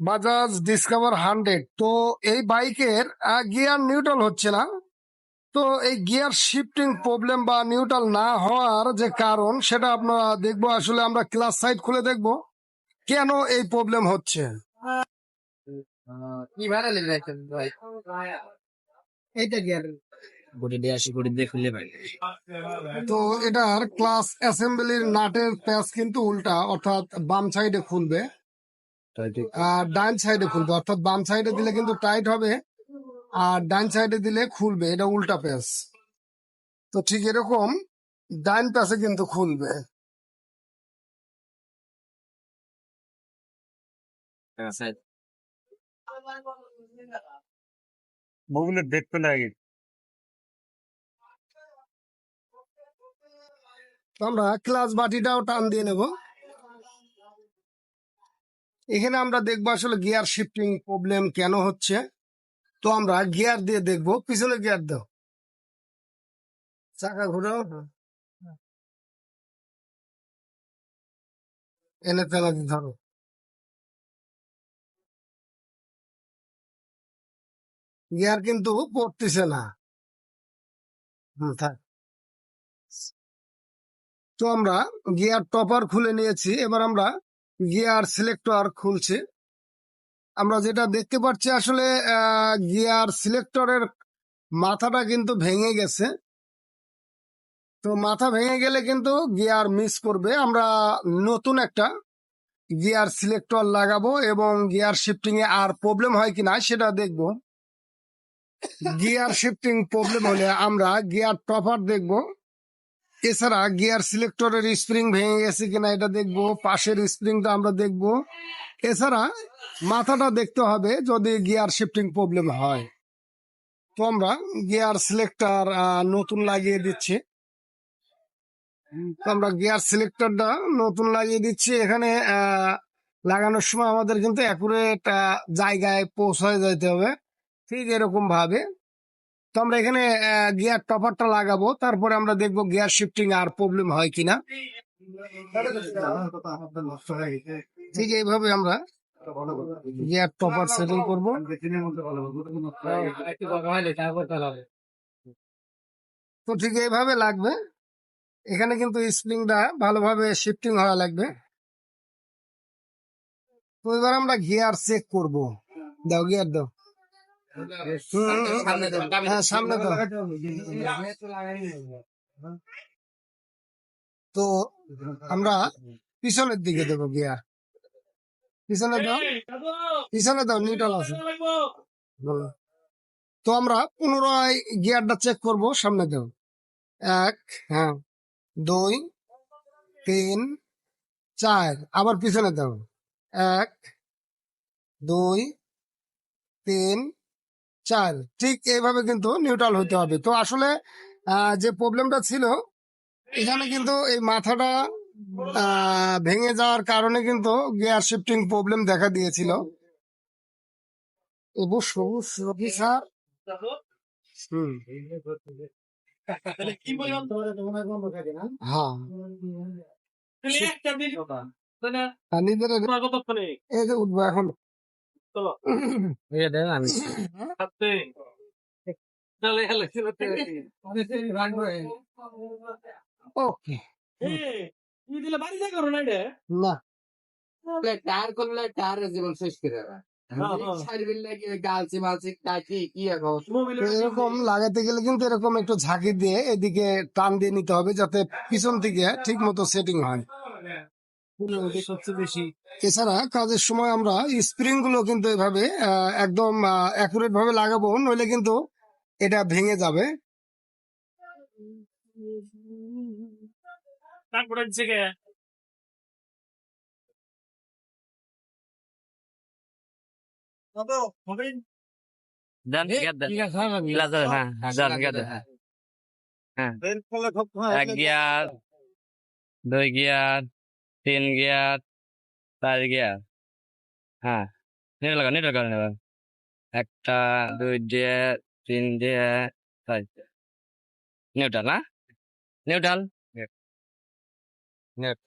Bajaj discover hundred তো এই বাইকের গিয়ার নিউট্রাল হচ্ছে না তো এই গিয়ার শিফটিং প্রবলেম বা নিউট্রাল না হওয়ার যে কারণ সেটা আপনারা দেখব। আসলে আমরা ক্লাস সাইড খুলে দেখব। কেন এই প্রবলেম হচ্ছে? এইটা তো এটার ক্লাস অ্যাসেম্বলির নাটের প্যাচ কিন্তু উল্টা অর্থাৎ বাম সাইডে খুলবে। আর ডান সাইডে খুলবে অর্থাৎ বাম সাইডে দিলে কিন্তু টাইট হবে আর ডান সাইডে দিলে খুলবে এটা উল্টা প্যাচ তো ঠিক এরকম ডান প্যাচে কিন্তু খুলবে। মোবিলের ডেট পেলে আগে আমরা ক্লাস বাটিটাও টান দিয়ে নেব। এখানে আমরা দেখব আসলে গিয়ার শিফটিং প্রবলেম কেন হচ্ছে। তো আমরা গিয়ার দিয়ে দেখব পিছনে গিয়ার দাও। চাকা ঘুরাও। এনে তেনা দিয়ে ধরো। গিয়ার কিন্তু পড়তেছে না। হুম থাক। তো আমরা গিয়ার টপার খুলে নিয়েছি। এবার আমরা গিয়ার সিলেক্টর খুলছে। আমরা যেটা দেখতে পাচ্ছি আসলে গিয়ার সিলেক্টরের মাথাটা কিন্তু ভেঙে গেছে। তো মাথা ভেঙে গেলে কিন্তু গিয়ার মিস করবে। আমরা নতুন একটা গিয়ার সিলেক্টর লাগাবো এবং গিয়ার শিফটিং এ আর প্রবলেম হয় কিনা সেটা দেখব। গিয়ার শিফটিং প্রবলেম হলে আমরা গিয়ার টপার দেখব। এছাড়া গিয়ার সিলেক্টরের স্প্রিং ভেঙে গেছে কিনা এটা দেখব, পাশের স্প্রিংটা আমরা দেখব। এছাড়া মাথাটা দেখতে হবে যদি গিয়ার শিফটিং প্রবলেম হয়। তো আমরা গিয়ার সিলেক্টর নতুন লাগিয়ে দিচ্ছি। তো আমরা গিয়ার সিলেক্টরটা নতুন লাগিয়ে দিচ্ছি। এখানে লাগানোর সময় আমাদের কিন্তু অ্যাকুরেট জায়গায় পৌঁছায় যেতে হবে। ঠিক এরকম ভাবে তো আমরা এখানে গিয়ার টপারটা লাগাবো। তারপরে আমরা দেখব গিয়ার শিফটিং আর প্রবলেম হয় কিনা। ঠিক এইভাবে আমরা গিয়ার টপার সেটিং করব। তো ঠিক এইভাবে লাগবে। এখানে কিন্তু স্প্রিংটা ভালোভাবে শিফটিং হওয়া লাগবে। তো এবার আমরা গিয়ার চেক করব। দাও গিয়ার দাও। সামনে। হ্যাঁ দাও। তো আমরা পিছনের দিকে দেবো গিয়ার পিছনে দাও। পিছনে দাও নিউট্রাল আছে তো আমরা পুনরায় গিয়ারটা চেক করব সামনে দাও। এক হ্যাঁ দুই তিন চার আবার পিছনে দাও। এক দুই তিন চার ঠিক এইভাবে কিন্তু নিউট্রাল হতে হবে। তো আসলে যে প্রবলেমটা ছিল এখানে কিন্তু এই মাথাটা ভেঙে যাওয়ার কারণে কিন্তু গিয়ার শিফটিং প্রবলেম দেখা দিয়েছিল। হুম। হ্যাঁ। আর এই যে উঠবো এখন। এই দেন আমি ওকে না টায়ার করলে টায়ারের জীবন শেষ করে দেবে? সার্ভিল লাগে গালছি মালছি কাকি কি এখন তো এরকম লাগাতে গেলে কিন্তু এরকম একটু ঝাঁকি দিয়ে এদিকে টান দিয়ে নিতে হবে যাতে পিছন থেকে ঠিক মতো সেটিং হয়। এছাড়া কাজের সময় আমরা স্প্রিংগুলো কিন্তু এভাবে একদম অ্যাকুরেট ভাবে লাগাবো নইলে কিন্তু এটা ভেঙে যাবে। তারপরে হ্যাঁ. হ্যাঁ এক গিয়ার দুই গিয়ার তিন গিয়ার চার গিয়ার হ্যাঁ নেট লাগা নেট লাগা নেবেন একটা, দুই দিয়ে, তিন দিয়ে, চার নিউট্রাল না? Neutral net.